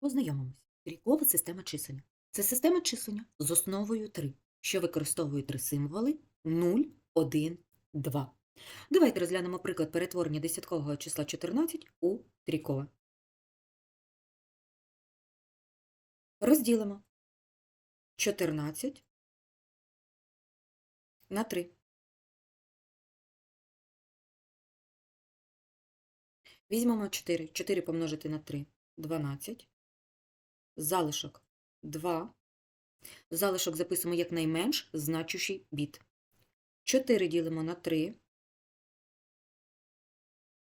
Познайомимось. Трійкова система числення. Це система числення з основою 3, що використовує три символи 0, 1, 2. Давайте розглянемо приклад перетворення десяткового числа 14 у трійкове. Розділимо 14 на 3. Візьмемо 4. 4 помножити на 3 – 12. Залишок 2. Залишок записуємо як найменш значущий біт. 4 ділимо на 3.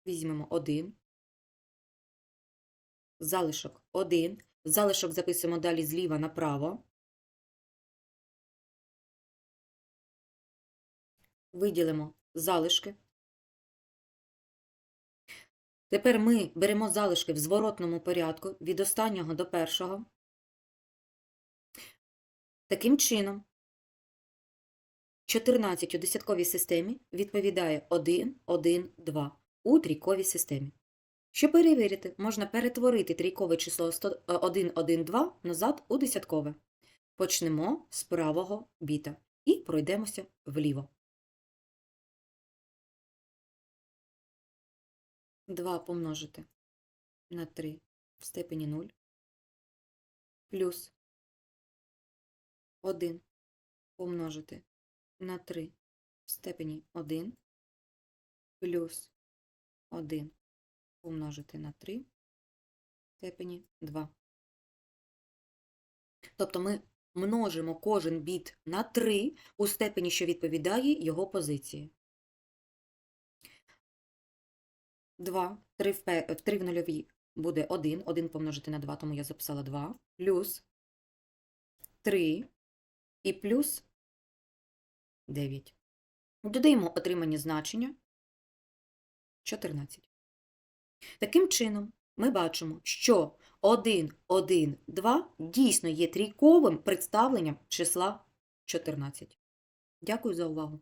Візьмемо 1. Залишок 1. Залишок записуємо далі зліва направо. Виділимо залишки. Тепер ми беремо залишки в зворотному порядку від останнього до першого. Таким чином, 14 у десятковій системі відповідає 1, 1, 2 у трійковій системі. Щоб перевірити, можна перетворити трійкове число 1, 1, 2 назад у десяткове. Почнемо з правого біта і пройдемося вліво. 2 помножити на 3 в степені 0 плюс 1 помножити на 3 в степені 1 плюс 1 помножити на 3 в степені 2. Тобто ми множимо кожен біт на 3 у степені, що відповідає його позиції. 2, 3 в, 3 в нульовій буде 1, 1 помножити на 2, тому я записала 2, плюс 3 і плюс 9. Додаємо отримані значення 14. Таким чином, ми бачимо, що 1, 1, 2 дійсно є трійковим представленням числа 14. Дякую за увагу.